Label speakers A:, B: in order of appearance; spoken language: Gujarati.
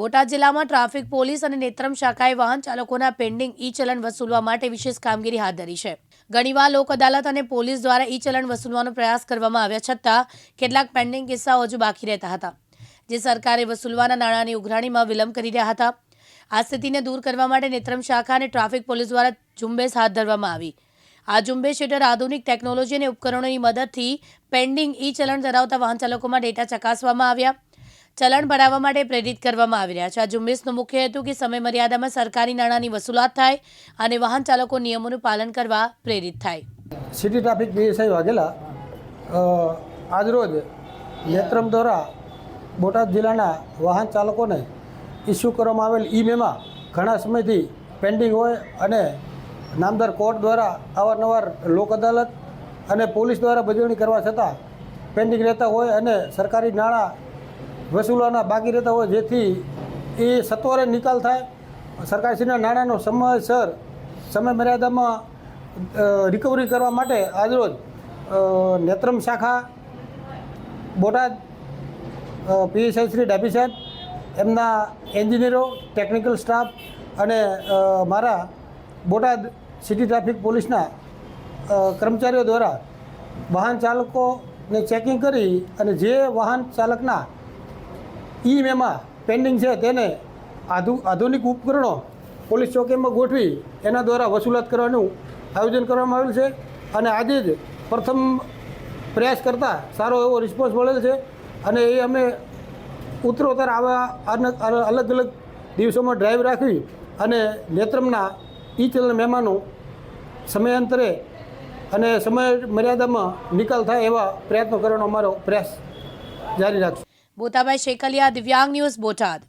A: બોટાદ જિલ્લામાં ટ્રાફિક, પોલીસ અને નેત્રમ શાખાએ વાહન ચાલકોના પેન્ડિંગ ઈ ચલણ વસૂલવા માટે વિશેષ કામગીરી હાથ ધરી છે. ઘણીવાર લોક અદાલત અને પોલીસ દ્વારા ઈ ચલણ વસૂલવાનો પ્રયાસ કરવામાં આવ્યા છતાં કેટલાક પેન્ડિંગ કિસ્સાઓ હજુ બાકી રહેતા હતા, જે સરકારે વસૂલવાના નાણાંની ઉઘરાણીમાં વિલંબ કરી રહ્યા હતા. આ સ્થિતિને દૂર કરવા માટે નેત્રમ શાખા અને ટ્રાફિક પોલીસ દ્વારા ઝુંબેશ હાથ ધરવામાં આવી. આ ઝુંબેશ હેઠળ આધુનિક ટેકનોલોજી અને ઉપકરણોની મદદથી પેન્ડિંગ ઈ ચલણ ધરાવતા વાહન ચાલકોમાં ડેટા ચકાસવામાં આવ્યા. ચલણ બનાવવા માટે પ્રેરિત કરવામાં આવી રહ્યા છે. આ ઝુંબેશનો મુખ્ય હેતુ કે સમય મર્યાદામાં સરકારી નાણાંની વસૂલાત થાય અને વાહન ચાલકો નિયમોનું પાલન કરવા પ્રેરિત થાય.
B: સિટી ટ્રાફિક પીએસઆઈ વાઘેલા આજરોજ નેત્રમ દ્વારા બોટાદ જિલ્લાના વાહન ચાલકોને ઇસ્યુ કરવામાં આવેલ ઈ મેમાં ઘણા સમયથી પેન્ડિંગ હોય અને નામદાર કોર્ટ દ્વારા અવારનવાર લોક અદાલત અને પોલીસ દ્વારા બજવણી કરવા છતાં પેન્ડિંગ રહેતા હોય અને સરકારી નાણાં વસૂલવાના બાકી રહેતા હોય જેથી એ સત્વરે નિકાલ થાય. સરકારશ્રીના નાણાંનો સમયસર સમય મર્યાદામાં રિકવરી કરવા માટે આજરોજ નેત્રમ શાખા, બોટાદ પીએસઆઈ શ્રી ડાભી સાહેબ, એમના એન્જિનિયરો, ટેકનિકલ સ્ટાફ અને મારા બોટાદ સિટી ટ્રાફિક પોલીસના કર્મચારીઓ દ્વારા વાહન ચાલકોને ચેકિંગ કરી અને જે વાહન ચાલકના ઈ મેમાં પેન્ડિંગ છે તેને આધુ, આધુનિક ઉપકરણો પોલીસ ચોકીમાં ગોઠવી એના દ્વારા વસૂલાત કરવાનું આયોજન કરવામાં આવેલ છે અને આજે જ પ્રથમ પ્રયાસ કરતાં સારો એવો રિસ્પોન્સ મળેલ છે અને એ અમે ઉત્તરોત્તર આવા અલગ અલગ દિવસોમાં ડ્રાઈવ રાખવી અને નેત્રમના ઈ ચલણ મહેમાનો સમયાંતરે અને સમય મર્યાદામાં નિકાલ થાય એવા પ્રયત્નો કરવાનો અમારો પ્રયાસ જારી રાખશું.
A: બોતાભાઈ શેકલિયા દિવ્યાંગ ન્યૂઝ બોટાદ.